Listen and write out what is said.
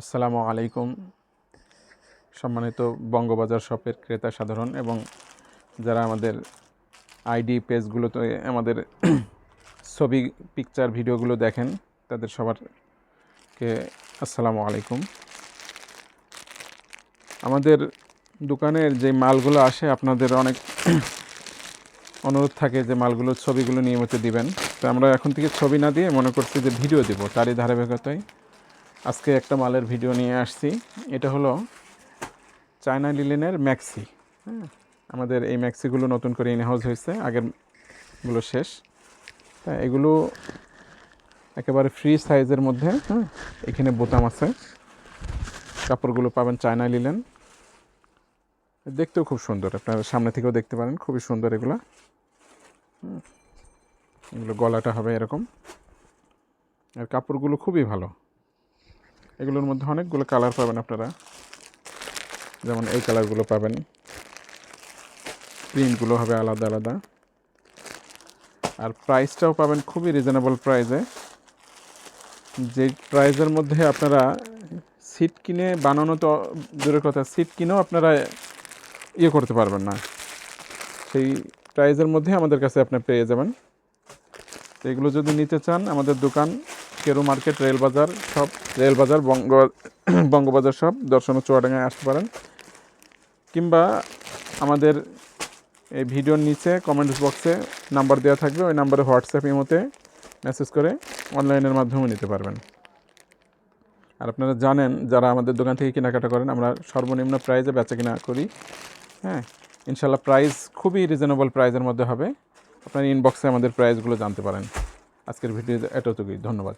আসসালামু আলাইকুম। সম্মানিত বঙ্গবাজার শপের ক্রেতা সাধারণ এবং যারা আমাদের আইডি পেজগুলোতে আমাদের ছবি পিকচার ভিডিওগুলো দেখেন, তাদের সবারকে আসসালামু আলাইকুম। আমাদের দোকানের যে মালগুলো আসে, আপনাদের অনেক অনুরোধ থাকে যে মালগুলোর ছবিগুলো নিয়মিত দিবেন। তো আমরা এখন থেকে ছবি না দিয়ে মনে করছি যে ভিডিও দিব, তারই ধারাবাহিকতায় আজকে একটা মালের ভিডিও নিয়ে আসছি। এটা হলো চায়না লিলেনের ম্যাক্সি। হ্যাঁ আমাদের এই ম্যাক্সিগুলো নতুন করে ইন হাউস হয়েছে, আগেরগুলো শেষ। হ্যাঁ এগুলো একেবারে ফ্রি সাইজের মধ্যে হ্যাঁ এখানে বোতাম আছে। কাপড়গুলো পাবেন চায়না লিলেন। দেখতেও খুব সুন্দর, আপনারা সামনে থেকেও দেখতে পারেন, খুবই সুন্দর এগুলো। এগুলো গলাটা হবে এরকম। আর কাপড়গুলো খুবই ভালো। এগুলোর মধ্যে অনেকগুলো কালার পাবেন আপনারা। যেমন এই কালারগুলো পাবেন। প্রিন্টগুলো হবে আলাদা আলাদা। আর প্রাইসটাও পাবেন খুবই রিজনেবল প্রাইসে যে প্রাইসের মধ্যে আপনারা সিট কিনে বানানো তো দূরের কথা সিট কিনেও আপনারা ইয়ে করতে পারবেন না। সেই প্রাইসের মধ্যে আমাদের কাছে আপনি পেয়ে যাবেন। এগুলো যদি নিতে চান, আমাদের দোকান কেরু মার্কেট, রেলবাজার সব, রেলবাজার, বঙ্গ, বঙ্গবাজার সব, দর্শন চুয়াডাঙ্গায় আসতে পারেন। কিংবা আমাদের এই ভিডিওর নিচে কমেন্টস বক্সে নাম্বার দেওয়া থাকবে, ওই নাম্বারে হোয়াটসঅ্যাপ ইমোতে মেসেজ করে অনলাইনের মাধ্যমে নিতে পারবেন। আর আপনারা জানেন, যারা আমাদের দোকান থেকে কেনাকাটা করেন, আমরা সর্বনিম্ন প্রাইজে বেচা কিনা করি। হ্যাঁ ইনশাল্লাহ প্রাইস খুবই রিজনেবল প্রাইজের মধ্যে হবে। আপনার ইনবক্সে আমাদের প্রাইসগুলো জানতে পারেন। আজকের ভিডিও এতটুকুই, ধন্যবাদ।